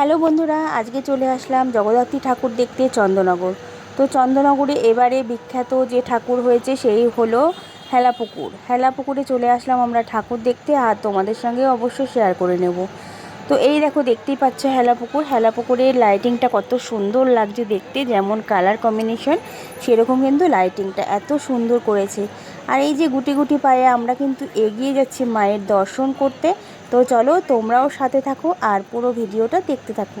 Hello বন্ধুরা, আজকে চলে আসলাম জগদ্ধাত্রী ঠাকুর দেখতে চন্দ্রনগর তো চন্দ্রনগরে এবারে বিখ্যাত যে ঠাকুর হয়েছে সেই হলো হেলাপুকুর। হেলাপুকুরে চলে আসলাম আমরা ঠাকুর দেখতে আর তোমাদের সঙ্গে অবশ্যই শেয়ার করে নেব। তো এই দেখো, দেখতেই পাচ্ছ হেলাপুকুর। হেলাপুকুরের লাইটিংটা কত সুন্দর লাগছে দেখতে, যেমন কালার কম্বিনেশন সেরকম কিন্তু লাইটিংটা এত সুন্দর করেছে। আর এই যে গুটি গুটি পায়ে আমরা কিন্তু এগিয়ে যাচ্ছি মায়ের দর্শন করতে তো চলো তোমরাও সাথে থাকো আর পুরো ভিডিওটা দেখতে থাকো।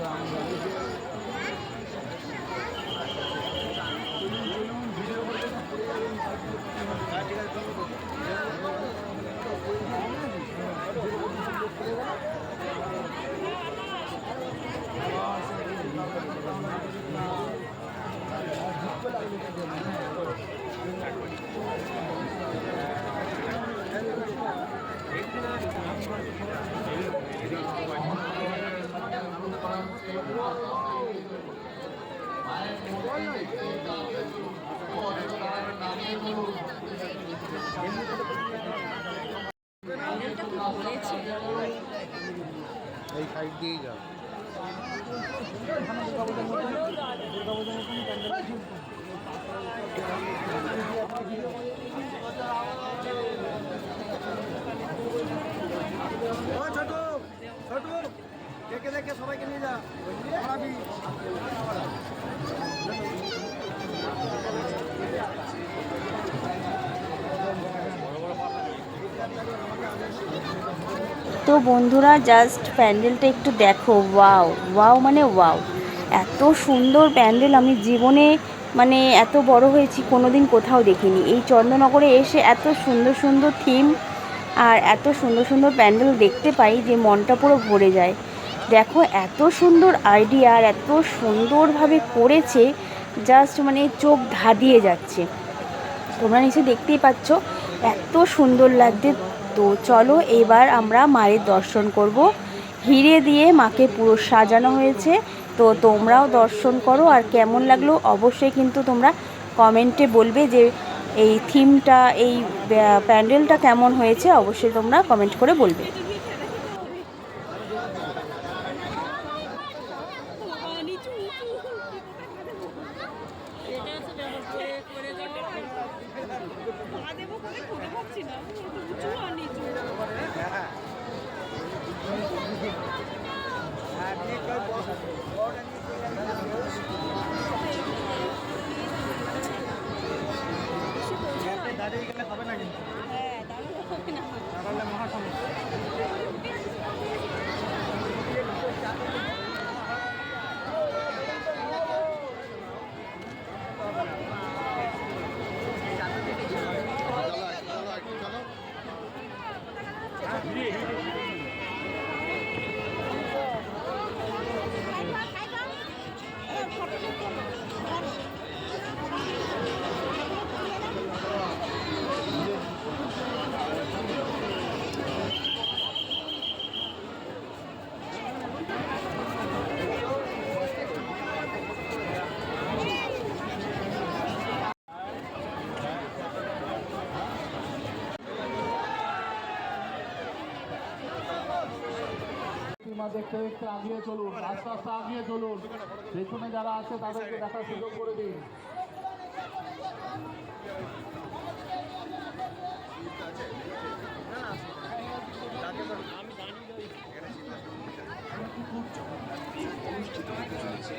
vamos ali ver. এই সাইড দিয়েই যাও। ছোট ছোট দেখে দেখে সবাইকে নিয়ে যা পড়াবি। তো বন্ধুরা জাস্ট প্যান্ডেলটা একটু দেখো। ওয়াও ওয়াও মানে ওয়াও। এত সুন্দর প্যান্ডেল, আমি জীবনে মানে এত বড় হয়েছি, কোনোদিন কোথাও দেখিনি। এই চন্দ্রনগরে এসে এত সুন্দর সুন্দর থিম আর এত সুন্দর সুন্দর প্যান্ডেল দেখতে পাই যে মনটা পুরো ভরে যায়। দেখো, এত সুন্দর আইডিয়া আর এত সুন্দরভাবে করেছে জাস্ট মানে চোখ ধাঁধিয়ে যাচ্ছে। তোমরা নিশ্চয়ই দেখতেই পাচ্ছ, এত সুন্দর লাগছে। তো চলো এবার আমরা মায়ের দর্শন করব। হিরে দিয়ে মাকে পুরো সাজানো হয়েছে। তো তোমরাও দর্শন করো আর কেমন লাগল অবশ্যই কিন্তু তোমরা কমেন্টে বলবে যে এই থিমটা, এই প্যান্ডেলটা কেমন হয়েছে অবশ্যই তোমরা কমেন্ট করে বলবে। করে না প্রতিমা দেখতে দেখতে আগিয়ে চলুন, আস্তে আস্তে আগিয়ে চলুন। পেছনে যারা আছে, তাদেরকে দেখার সুযোগ করে দিন। অনুষ্ঠিত হতে চলেছে